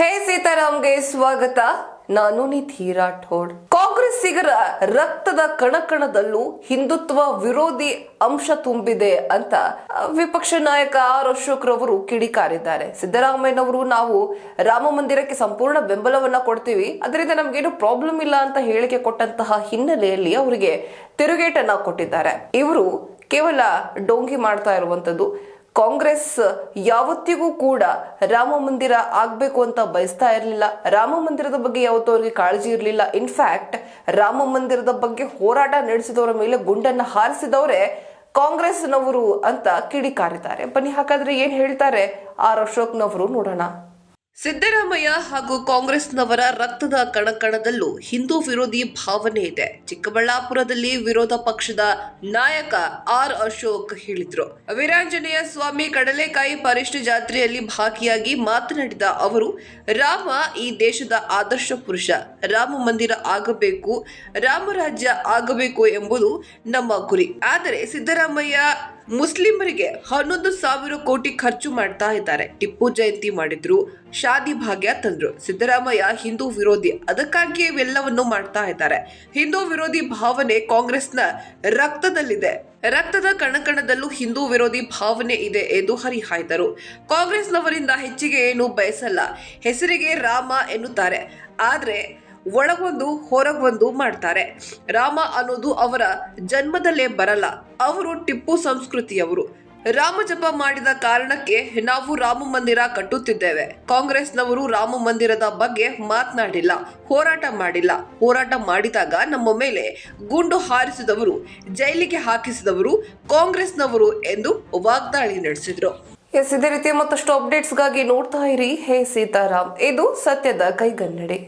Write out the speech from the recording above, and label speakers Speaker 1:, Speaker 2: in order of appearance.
Speaker 1: ಹೇ ಸೀತಾರಾಮ್ಗೆ ಸ್ವಾಗತ. ನಾನು ನಿಧಿ ರಾಠೋಡ್. ಕಾಂಗ್ರೆಸ್ಸಿಗರ ರಕ್ತದ ಕಣಕಣದಲ್ಲೂ ಹಿಂದುತ್ವ ವಿರೋಧಿ ಅಂಶ ತುಂಬಿದೆ ಅಂತ ವಿಪಕ್ಷ ನಾಯಕ ಆರ್ ಅಶೋಕ್ ರವರು ಕಿಡಿಕಾರಿದ್ದಾರೆ. ಸಿದ್ದರಾಮಯ್ಯನವರು, ನಾವು ರಾಮ ಮಂದಿರಕ್ಕೆ ಸಂಪೂರ್ಣ ಬೆಂಬಲವನ್ನ ಕೊಡ್ತೀವಿ. ಅದರಿಂದ ನಮ್ಗೇನು ಪ್ರಾಬ್ಲಮ್ ಇಲ್ಲ ಅಂತ ಹೇಳಿಕೆ ಕೊಟ್ಟಂತಹ ಹಿನ್ನೆಲೆಯಲ್ಲಿ ಅವರಿಗೆ ತಿರುಗೇಟನ್ನ ಕೊಟ್ಟಿದ್ದಾರೆ. ಇವರು ಕೇವಲ ಡೋಂಗಿ ಮಾಡ್ತಾ ಇರುವಂತದ್ದು. ಕಾಂಗ್ರೆಸ್ ಯಾವತ್ತಿಗೂ ಕೂಡ ರಾಮ ಮಂದಿರ ಆಗ್ಬೇಕು ಅಂತ ಬಯಸ್ತಾ ಇರಲಿಲ್ಲ. ರಾಮ ಮಂದಿರದ ಬಗ್ಗೆ ಯಾವತ್ತೂ ಅವರಿಗೆ ಕಾಳಜಿ ಇರಲಿಲ್ಲ. ಇನ್ಫ್ಯಾಕ್ಟ್ ರಾಮ ಮಂದಿರದ ಬಗ್ಗೆ ಹೋರಾಟ ನಡೆಸಿದವರ ಮೇಲೆ ಗುಂಡನ್ನ ಹಾರಿಸಿದವರೇ ಕಾಂಗ್ರೆಸ್ನವರು ಅಂತ ಕಿಡಿಕಾರಿದ್ದಾರೆ. ಬನ್ನಿ, ಹಾಗಾದ್ರೆ ಏನ್ ಹೇಳ್ತಾರೆ ಆರ್ ಅಶೋಕ್ನವರು ನೋಡೋಣ. ಸಿದ್ದರಾಮಯ್ಯ ಹಾಗೂ ಕಾಂಗ್ರೆಸ್ನವರ ರಕ್ತದ ಕಣಕಣದಲ್ಲೂ ಹಿಂದೂ ವಿರೋಧಿ ಭಾವನೆ ಇದೆ. ಚಿಕ್ಕಬಳ್ಳಾಪುರದಲ್ಲಿ ವಿರೋಧ ಪಕ್ಷದ ನಾಯಕ ಆರ್ ಅಶೋಕ್ ಹೇಳಿದ್ರು. ವೀರಾಂಜನೇಯ ಸ್ವಾಮಿ ಕಡಲೆಕಾಯಿ ಪರಿಷ್ಠ ಜಾತ್ರೆಯಲ್ಲಿ ಭಾಗಿಯಾಗಿ ಮಾತನಾಡಿದ ಅವರು, ರಾಮ ಈ ದೇಶದ ಆದರ್ಶ ಪುರುಷ. ರಾಮ ಮಂದಿರ ಆಗಬೇಕು ರಾಮರಾಜ್ಯ ಆಗಬೇಕು ಎಂಬುದು ನಮ್ಮ ಗುರಿ. ಆದರೆ ಸಿದ್ದರಾಮಯ್ಯ ಮುಸ್ಲಿಮರಿಗೆ ಹನ್ನೊಂದು ಸಾವಿರ ಕೋಟಿ ಖರ್ಚು ಮಾಡ್ತಾ ಇದ್ದಾರೆ. ಟಿಪ್ಪು ಜಯಂತಿ ಮಾಡಿದ್ರು, ಶಾದಿ ಭಾಗ್ಯ ತಂದ್ರು. ಸಿದ್ದರಾಮಯ್ಯ ಹಿಂದೂ ವಿರೋಧಿ, ಅದಕ್ಕಾಗಿಯೇ ಇವೆಲ್ಲವನ್ನು ಮಾಡ್ತಾ ಇದ್ದಾರೆ. ಹಿಂದೂ ವಿರೋಧಿ ಭಾವನೆ ಕಾಂಗ್ರೆಸ್ನ ರಕ್ತದಲ್ಲಿದೆ. ರಕ್ತದ ಕಣಕಣದಲ್ಲೂ ಹಿಂದೂ ವಿರೋಧಿ ಭಾವನೆ ಇದೆ ಎಂದು ಹರಿಹಾಯ್ದರು. ಕಾಂಗ್ರೆಸ್ನವರಿಂದ ಹೆಚ್ಚಿಗೆ ಏನು ಬಯಸಲ್ಲ. ಹೆಸರಿಗೆ ರಾಮ ಎನ್ನುತ್ತಾರೆ. ಆದ್ರೆ ಒಳಗೊಂದು ಹೊರಗೊಂದು ಮಾಡ್ತಾರೆ. ರಾಮ ಅನ್ನೋದು ಅವರ ಜನ್ಮದಲ್ಲೇ ಬರಲ್ಲ, ಅವರು ಟಿಪ್ಪು ಸಂಸ್ಕೃತಿಯವರು. ರಾಮ ಜಪ ಮಾಡಿದ ಕಾರಣಕ್ಕೆ ನಾವು ರಾಮ ಮಂದಿರ ಕಟ್ಟುತ್ತಿದ್ದೇವೆ. ಕಾಂಗ್ರೆಸ್ನವರು ರಾಮ ಮಂದಿರದ ಬಗ್ಗೆ ಮಾತನಾಡಿಲ್ಲ, ಹೋರಾಟ ಮಾಡಿಲ್ಲ. ಹೋರಾಟ ಮಾಡಿದಾಗ ನಮ್ಮ ಮೇಲೆ ಗುಂಡು ಹಾರಿಸಿದವರು, ಜೈಲಿಗೆ ಹಾಕಿಸಿದವರು ಕಾಂಗ್ರೆಸ್ನವರು ಎಂದು ವಾಗ್ದಾಳಿ ನಡೆಸಿದ್ರು. ಎಸ್, ಇದೇ ರೀತಿಯ ಮತ್ತಷ್ಟು ಅಪ್ಡೇಟ್ಸ್ಗಾಗಿ ನೋಡ್ತಾ ಇರಿ. ಹೇ ಸೀತಾರಾಮ್, ಇದು ಸತ್ಯದ ಕೈಗನ್ನಡಿ.